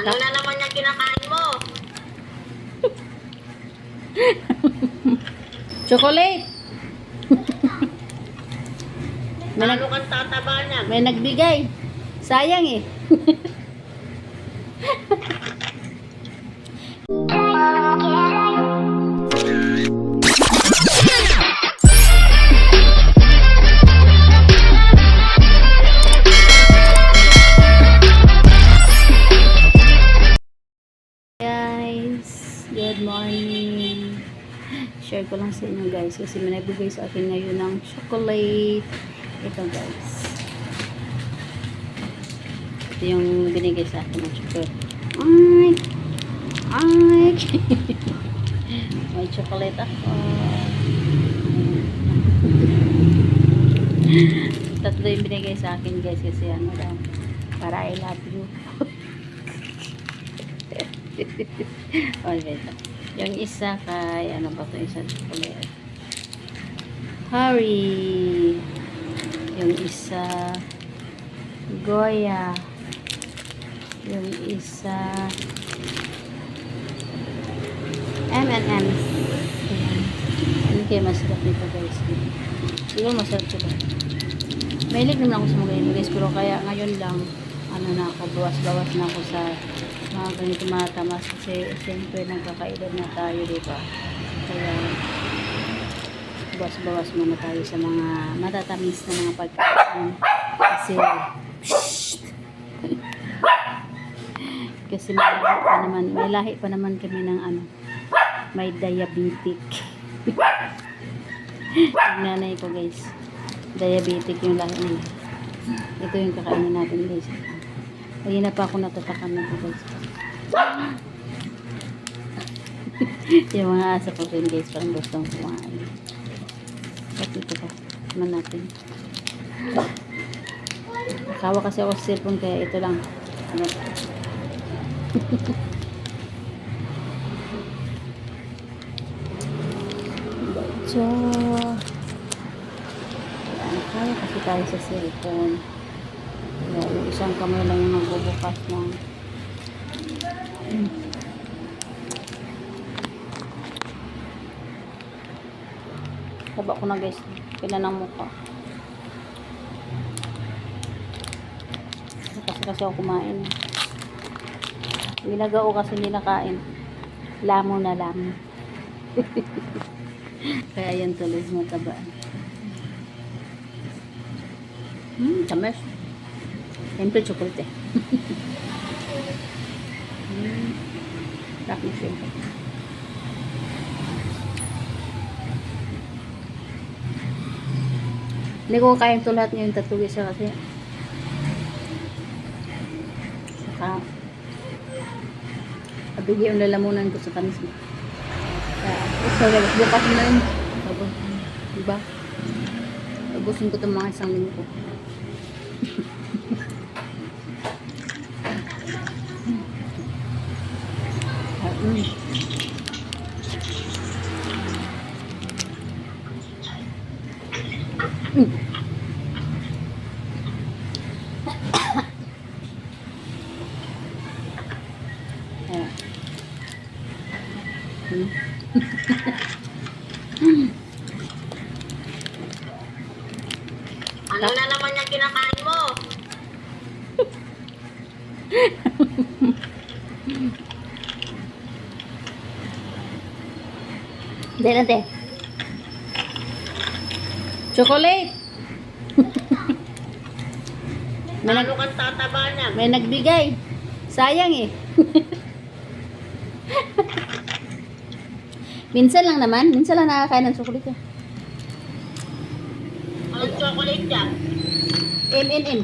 Ano na naman yung kinakain mo? Chocolate! may, nag, kang tataba niya? may nagbigay. Sayang eh. good morning. Share ko lang sa inyo guys kasi may nagbigay sa akin ngayon ng chocolate. Ito guys. Ito yung binigay sa akin ng chocolate. Ay! Ay! may chocolate ako. Tatlo yung binigay sa akin guys kasi ano daw. Para I love you. wait. Yung isa kay, ano ba ito? Isa chocolate. Harry. Yung isa, Goya. Yung isa. Ayan. Ano kaya masarap nito guys? Siguro masarap ito. Mahilig naman ako sa mga guys, pero kaya ngayon lang, ano na ako, bawas-bawas na ako sa mga ganito mga tamas kasi siyempre nagkakaedad na tayo, di ba? Kaya bawas-bawas muna tayo sa mga matatamis na mga pagkain. Kasi kasi may lahi pa naman may lahi pa naman kami ng ano may diabetic. Yung nanay ko guys diabetic yung lahi nila ito yung kakainin natin guys kanina pa ako natatakan na guys yung mga asa ko rin guys parang gustong kumain. At ito pa naman natin. Nakawa kasi ako sa cellphone kaya ito lang. Ano? So, kaya kasi tayo sa cellphone. Kaya isang kamay lang yung nagbubukas ng Hmm. Taba ko na guys. Pila ng mukha. Kasi kasi ako kumain. Ginagao kasi nila kain. Lamo na lamo. Kaya yan tuloy mataba. Hmm, tamis. Siyempre, chocolate eh. Sarap na siyempre. Hindi ko kaya ito lahat ngayon tatlo isa kasi saka abigi yung lalamunan ko sa tamis mo. Kaya, sorry, bukas na yun. Diba? Ubusin ko itong mga isang linggo. mm. Mm. Ano na naman yung kinakain mo? Hindi natin. Chocolate! may, nag, kang tataba niya? may nagbigay. Sayang eh. minsan lang naman. Minsan lang nakakain ng chocolate. eh. Anong chocolate yan? M&M.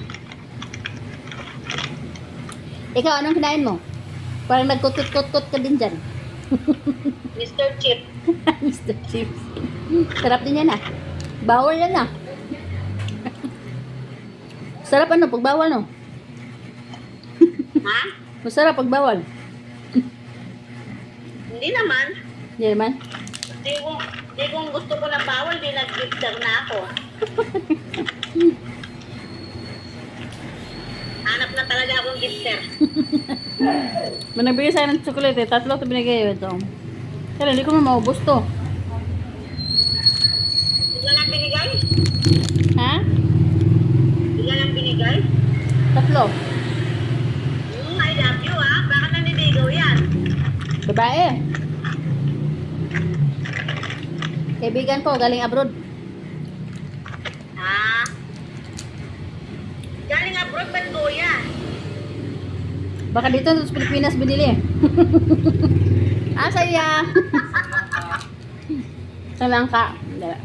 Ikaw, anong kinain mo? Parang nagkutut-kutut ka din dyan. Mr. Chip. Mr. Chips. Sarap din yan ah. Bawal yan ah. Sarap ano, pag bawal no? Ha? Masarap pag bawal. Hindi naman. Hindi naman. Di kung, di kung gusto ko na bawal, di nag-gifter na ako. gifter. May nagbigay sa'yo ng chocolate eh. Tatlo ito binigay ito. Pero hindi ko na maubos to. Bigla lang binigay? Ha? Bigla lang binigay? Tatlo. Hmm, I love you ah. Baka naniligaw yan. Babae. Kaibigan ko, galing abroad. Ha? Galing abroad ba kuya? Baka dito sa Pilipinas binili. ah, saya. Sa Langka. Dala.